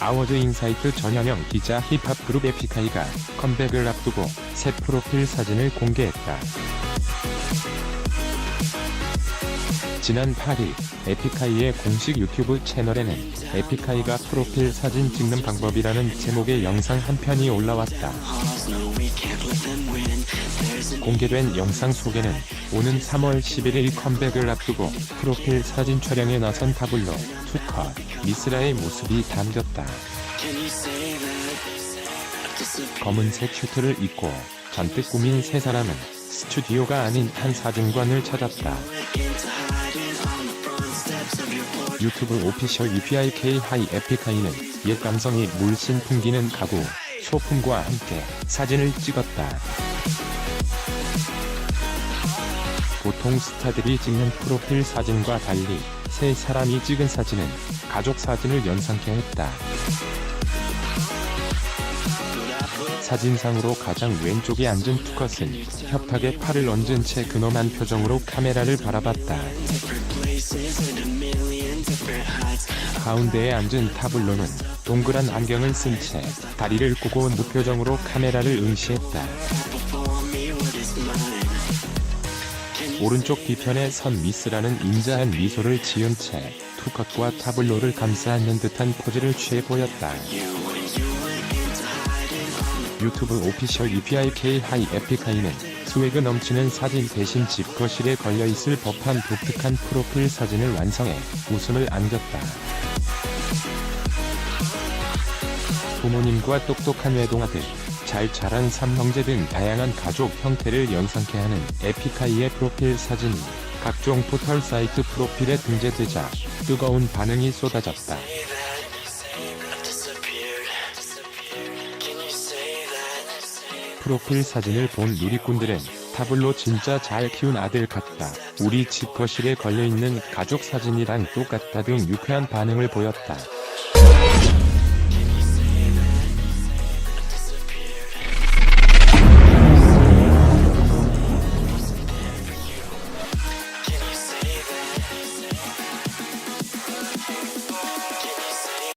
아워즈 인사이트 전현영 기자 힙합 그룹 에픽하이가 컴백을 앞두고 새 프로필 사진을 공개했다. 지난 8일 에픽하이의 공식 유튜브 채널에는 에픽하이가 프로필 사진 찍는 방법이라는 제목의 영상 한 편이 올라왔다. 공개된 영상 속에는 오는 3월 11일 컴백을 앞두고 프로필 사진 촬영에 나선 타블로, 투컷, 미스라의 모습이 담겼다. 검은색 슈트를 입고 잔뜩 꾸민 세 사람은 스튜디오가 아닌 한 사진관을 찾았다. 유튜브 오피셜 EPIK 하이 에픽하이는 옛 감성이 물씬 풍기는 가구, 소품과 함께 사진을 찍었다. 보통 스타들이 찍는 프로필 사진과 달리 세 사람이 찍은 사진은 가족 사진을 연상케 했다. 사진상으로 가장 왼쪽에 앉은 투컷은 협탁에 팔을 얹은 채 근엄한 표정으로 카메라를 바라봤다. 가운데에 앉은 타블로는 동그란 안경을 쓴 채 다리를 꼬고 무표정으로 카메라를 응시했다. 오른쪽 뒤편에 선 미스라는 인자한 미소를 지은 채 투컷과 타블로를 감싸는 듯한 포즈를 취해 보였다. 유튜브 오피셜 EPIK 하이 에픽하이는 스웨그 넘치는 사진 대신 집 거실에 걸려있을 법한 독특한 프로필 사진을 완성해 웃음을 안겼다. 부모님과 똑똑한 외동아들, 잘 자란 삼형제 등 다양한 가족 형태를 연상케 하는 에픽하이의 프로필 사진이 각종 포털 사이트 프로필에 등재되자 뜨거운 반응이 쏟아졌다. 프로필 사진을 본 누리꾼들은 타블로 진짜 잘 키운 아들 같다. 우리 집 거실에 걸려있는 가족 사진이랑 똑같다 등 유쾌한 반응을 보였다.